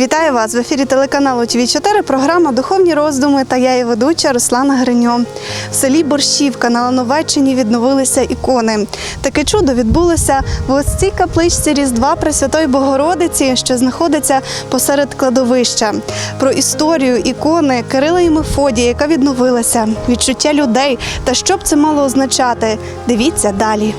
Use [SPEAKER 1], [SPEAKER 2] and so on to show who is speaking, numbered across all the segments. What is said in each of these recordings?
[SPEAKER 1] Вітаю вас в ефірі телеканалу ТВ 4 Програма Духовні роздуми та я її ведуча Руслана Гриньо. В селі Борщівка на Лановеччині відновилися ікони. Таке чудо відбулося в ось цій капличці Різдва Пресвятої Богородиці, що знаходиться посеред кладовища. Про історію ікони Кирила і Мефодія, яка відновилася, відчуття людей та що б це мало означати. Дивіться далі.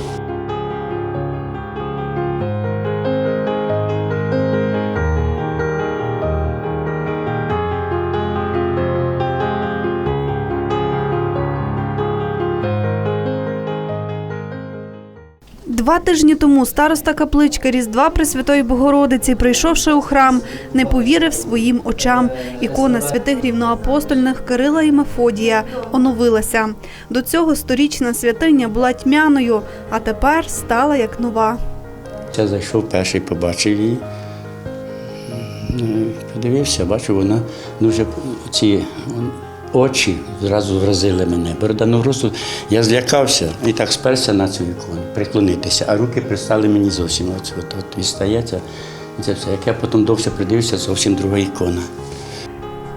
[SPEAKER 1] Два тижні тому староста каплички Різдва Пресвятої Богородиці, прийшовши у храм, не повірив своїм очам. Ікона святих рівноапостольних Кирила і Мефодія оновилася. До цього сторічна святиня була тьмяною, а тепер стала як нова.
[SPEAKER 2] Я зайшов перший, побачив її. Подивився, бачу, вона дуже ці очі зразу вразили мене. Бородану росту я злякався і так сперся на цю ікону, приклонитися, а руки пристали мені зовсім. От, от, от і стається. Це все. Як я потім довше придивився, зовсім друга ікона.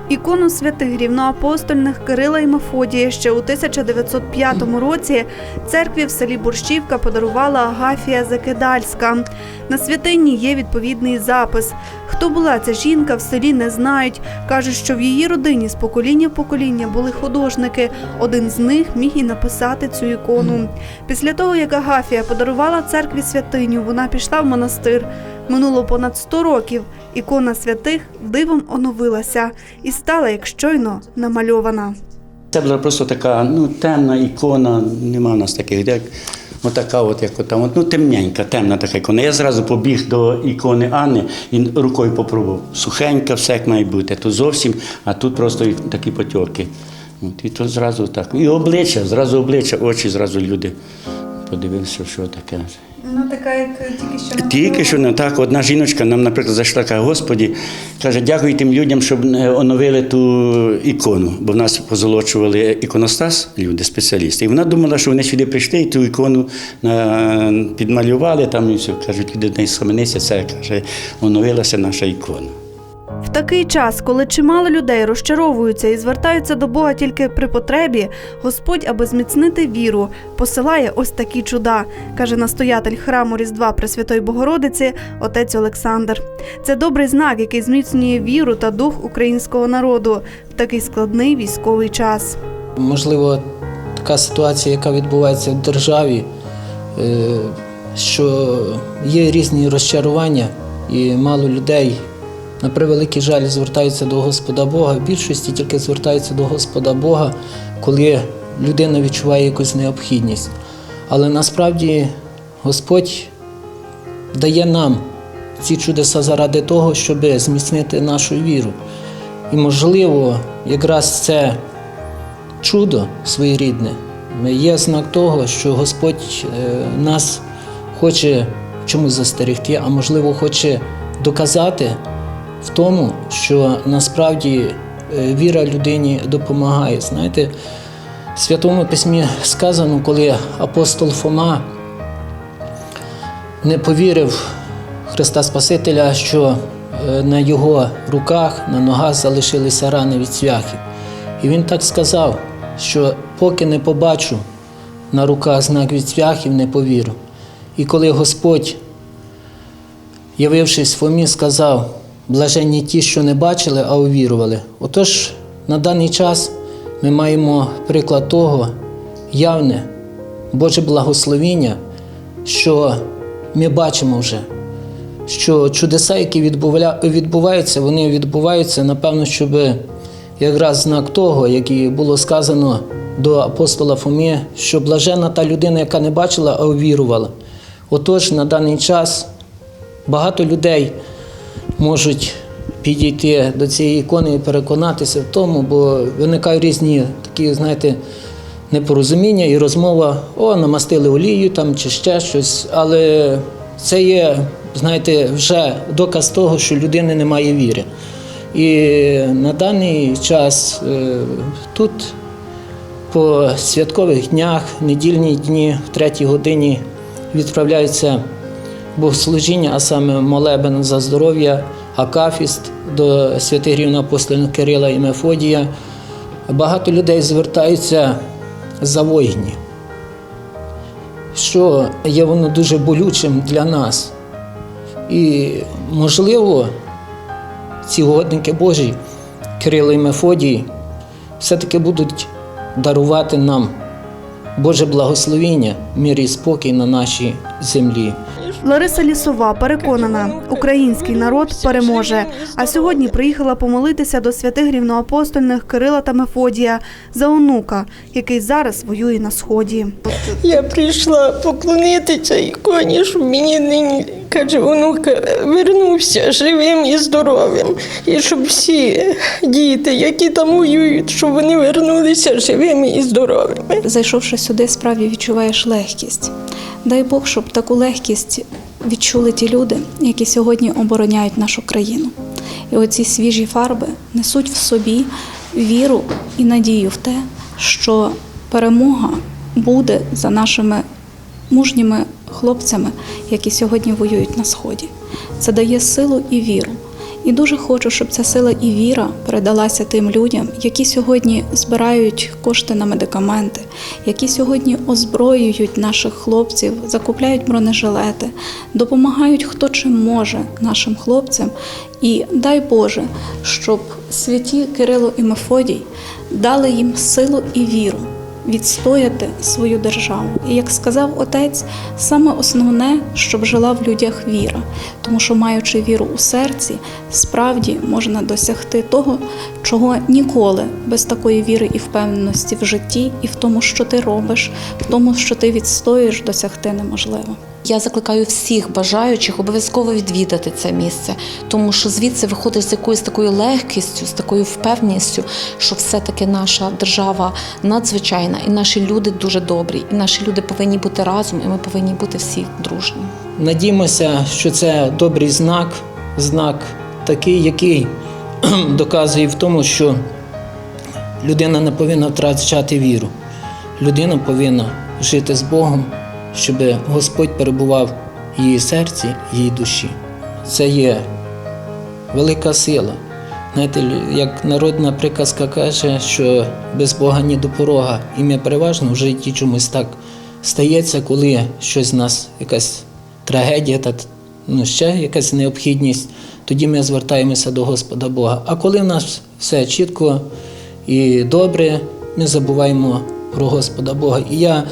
[SPEAKER 1] Ікону святих рівноапостольних Кирила і Мефодія ще у 1905 році церкві в селі Борщівка подарувала Агафія Закидальська. На святині є відповідний запис. Хто була ця жінка в селі, не знають. Кажуть, що в її родині з покоління в покоління були художники. Один з них міг і написати цю ікону. Після того, як Агафія подарувала церкві святиню, вона пішла в монастир. Минуло понад 100 років. Ікона святих дивом оновилася і стала як щойно намальована.
[SPEAKER 2] Це була просто така ну, темна ікона, нема в нас таких, як отака, от, як от, ну, темненька, темна така ікона. Я зразу побіг до ікони Анни і рукою попробував. Сухенька, все як має бути. Тут зовсім, а тут просто такі потьоки. От, і то зразу так. І обличчя, зразу обличчя, очі, зразу люди подивилися, що таке.
[SPEAKER 1] Вона така, як тільки що
[SPEAKER 2] Тільки що не так, одна жіночка нам, наприклад, зайшла, каже, Господі, каже, дякую тим людям, щоб оновили ту ікону, бо в нас позолочували іконостас, люди, спеціалісти. І вона думала, що вони сюди прийшли і ту ікону підмалювали, там і все. Кажуть, люди не схаменися, це каже, оновилася наша ікона.
[SPEAKER 1] В такий час, коли чимало людей розчаровуються і звертаються до Бога тільки при потребі, Господь, аби зміцнити віру, посилає ось такі чуда, каже настоятель храму Різдва Пресвятої Богородиці, отець Олександр. Це добрий знак, який зміцнює віру та дух українського народу в такий складний військовий час.
[SPEAKER 3] Можливо, така ситуація, яка відбувається в державі, е, що є різні розчарування, і мало людей, на превеликий жаль, звертаються до Господа Бога. В більшості тільки звертаються до Господа Бога, коли людина відчуває якусь необхідність. Але насправді Господь дає нам ці чудеса заради того, щоб зміцнити нашу віру. І, можливо, якраз це чудо своєрідне є знак того, що Господь е, нас хоче чомусь застерегти, а можливо, хоче доказати в тому, що насправді е, віра людині допомагає. Знаєте, в Святому Письмі сказано, коли апостол Фома не повірив Христа Спасителя, що е, на його руках, на ногах залишилися рани від цвяхів. І він так сказав, що поки не побачу на руках знак від цвяхів, не повірю. І коли Господь, явившись Фомі, сказав, блаженні ті, що не бачили, а увірували. Отож, на даний час ми маємо приклад того, явне Боже благословіння, що ми бачимо вже, що чудеса, які відбуваються, вони відбуваються, напевно, щоб якраз знак того, як і було сказано до апостола Фомі, що блажена та людина, яка не бачила, а увірувала. Отож, на даний час багато людей можуть підійти до цієї ікони і переконатися в тому, бо виникають різні такі, знаєте, непорозуміння і розмова, о, намастили олію там чи ще щось. Але це є, знаєте, вже доказ того, що людини немає віри. І на даний час е, тут по святкових днях, недільні дні, в третій годині відправляються богослужіння, а саме молебен за здоров'я Акафіст до святих рівноапостольних Кирила і Мефодія. Багато людей звертаються за воїнів, що є воно дуже болючим для нас. І, можливо, ці угодники Божі, Кирило і Мефодій, все-таки будуть дарувати нам Боже благословіння, мир і спокій на нашій землі.
[SPEAKER 1] Лариса Лісова переконана, український народ переможе. А сьогодні приїхала помолитися до святих рівноапостольних Кирила та Мефодія за онука, який зараз воює на сході.
[SPEAKER 4] Я прийшла поклонитися іконі, щоб мені нині, каже, онука вернувся живим і здоровим. І щоб всі діти, які там воюють, щоб вони вернулися живими і здоровими.
[SPEAKER 5] Зайшовши сюди, справді відчуваєш легкість. Дай Бог, щоб таку легкість відчули ті люди, які сьогодні обороняють нашу країну. І оці свіжі фарби несуть в собі віру і надію в те, що перемога буде за нашими мужніми хлопцями, які сьогодні воюють на сході. Це дає силу і віру. І дуже хочу, щоб ця сила і віра передалася тим людям, які сьогодні збирають кошти на медикаменти, які сьогодні озброюють наших хлопців, закупляють бронежилети, допомагають хто чим може нашим хлопцям. І дай Боже, щоб святі Кирило і Мефодій дали їм силу і віру відстояти свою державу. І як сказав отець, саме основне, щоб жила в людях віра, тому що маючи віру у серці, справді можна досягти того, чого ніколи без такої віри і впевненості в житті, і в тому, що ти робиш, в тому, що ти відстоюєш, досягти неможливо.
[SPEAKER 6] Я закликаю всіх бажаючих обов'язково відвідати це місце, тому що звідси виходиш з якоюсь такою легкістю, з такою впевненістю, що все-таки наша держава надзвичайна, і наші люди дуже добрі, і наші люди повинні бути разом, і ми повинні бути всі дружні.
[SPEAKER 3] Надіємося, що це добрий знак, знак такий, який доказує в тому, що людина не повинна втрачати віру. Людина повинна жити з Богом, щоб Господь перебував в її серці, в її душі. Це є велика сила. Знаєте, як народна приказка каже, що без Бога ні до порога. І ми переважно в житті чомусь так стається, коли щось в нас, якась трагедія, та ну, ще якась необхідність, тоді ми звертаємося до Господа Бога. А коли в нас все чітко і добре, ми забуваємо про Господа Бога. І я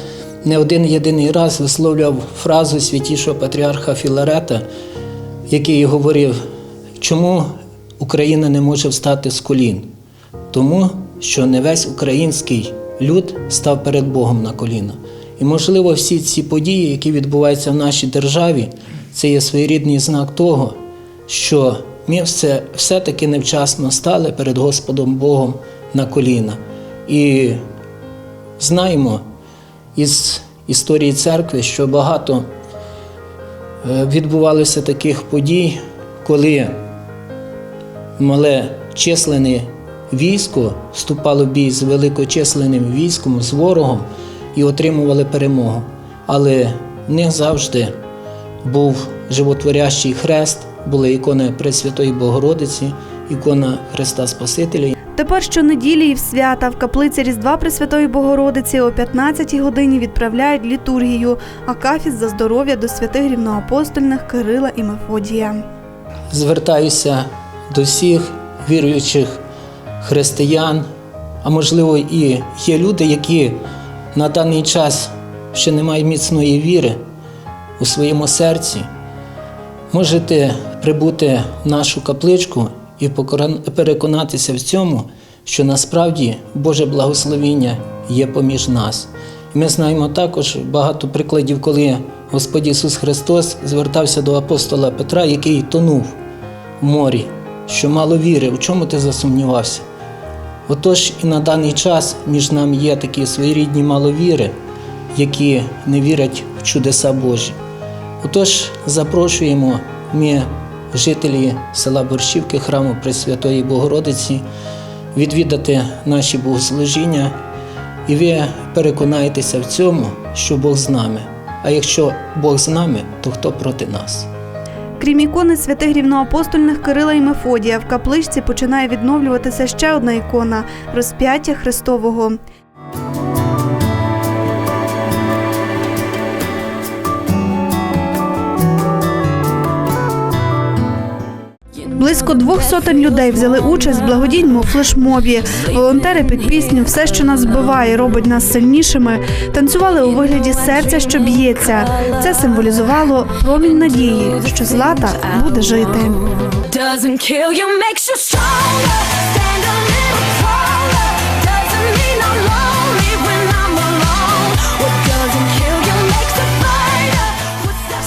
[SPEAKER 3] не один єдиний раз висловлював фразу святішого патріарха Філарета, який говорив, чому Україна не може встати з колін? Тому що не весь український люд став перед Богом на коліна. І, можливо, всі ці події, які відбуваються в нашій державі, це є своєрідний знак того, що ми все, все-таки невчасно стали перед Господом Богом на коліна. І знаємо із історії церкви, що багато е, відбувалося таких подій, коли мале численне військо вступало в бій з великочисленним військом, з ворогом і отримували перемогу. Але в них завжди був животворящий хрест, були ікони Пресвятої Богородиці, ікона Христа Спасителя.
[SPEAKER 1] Тепер щонеділі і в свята в каплиці Різдва Пресвятої Богородиці о 15-й годині відправляють літургію, а кафіс за здоров'я до святих рівноапостольних Кирила і Мефодія.
[SPEAKER 3] звертаюся до всіх віруючих християн, а можливо, і є люди, які на даний час ще не мають міцної віри у своєму серці. Можете прибути в нашу капличку і переконатися в цьому, що насправді Боже благословіння є поміж нас. Ми знаємо також багато прикладів, коли Господь Ісус Христос звертався до апостола Петра, який тонув в морі, що мало віри, у чому ти засумнівався. Отож, і на даний час між нами є такі своєрідні маловіри, які не вірять в чудеса Божі. Отож, запрошуємо ми, жителі села Борщівки, храму Пресвятої Богородиці, відвідати наші богослужіння, і ви переконаєтеся в цьому, що Бог з нами. А якщо Бог з нами, то хто проти нас?
[SPEAKER 7] Крім ікони святих рівноапостольних Кирила і Мефодія, в капличці починає відновлюватися ще одна ікона розп'яття Христового. Близько двох сотень людей взяли участь в благодійному флешмобі. Волонтери під пісню Все, що нас збиває, робить нас сильнішими. Танцювали у вигляді серця, що б'ється. Це символізувало промінь надії, що злата буде жити.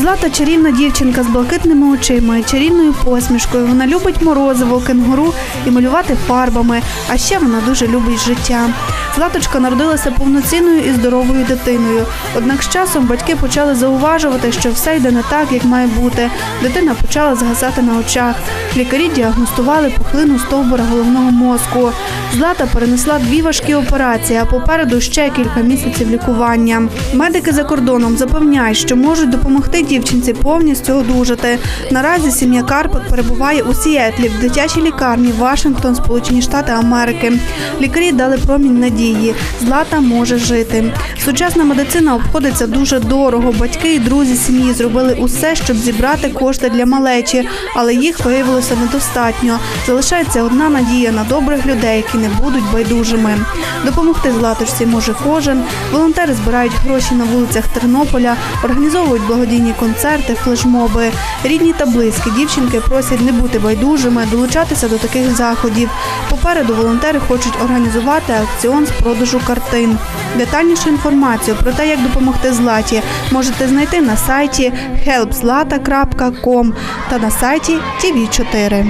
[SPEAKER 7] Злата чарівна дівчинка з блакитними очима і чарівною посмішкою. Вона любить морозиво, кенгуру і малювати фарбами. А ще вона дуже любить життя. Златочка народилася повноцінною і здоровою дитиною. Однак з часом батьки почали зауважувати, що все йде не так, як має бути. Дитина почала згасати на очах. Лікарі діагностували пухлину стовбура головного мозку. Злата перенесла дві важкі операції, а попереду ще кілька місяців лікування. Медики за кордоном запевняють, що можуть допомогти дівчинці повністю одужати. Наразі сім'я Карпик перебуває у Сіетлі в дитячій лікарні Вашингтон, Сполучені Штати Америки. Лікарі дали промінь надії. Злата може жити. Сучасна медицина обходиться дуже дорого. Батьки і друзі сім'ї зробили усе, щоб зібрати кошти для малечі, але їх виявилося недостатньо. Залишається одна надія на добрих людей, які які не будуть байдужими. Допомогти златочці може кожен. Волонтери збирають гроші на вулицях Тернополя, організовують благодійні концерти, флешмоби. Рідні та близькі дівчинки просять не бути байдужими, долучатися до таких заходів. Попереду волонтери хочуть організувати акціон з продажу картин. Детальнішу інформацію про те, як допомогти златі, можете знайти на сайті helpzlata.com та на сайті tv 4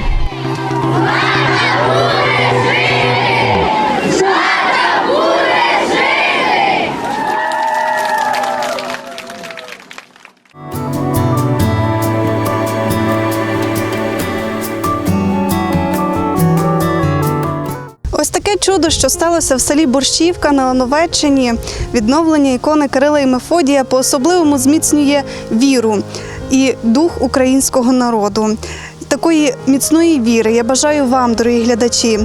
[SPEAKER 7] чудо, що сталося в селі Борщівка на Оновеччині. Відновлення ікони Кирила і Мефодія по-особливому зміцнює віру і дух українського народу. Такої міцної віри я бажаю вам, дорогі глядачі.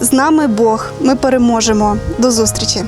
[SPEAKER 7] З нами Бог. Ми переможемо. До зустрічі!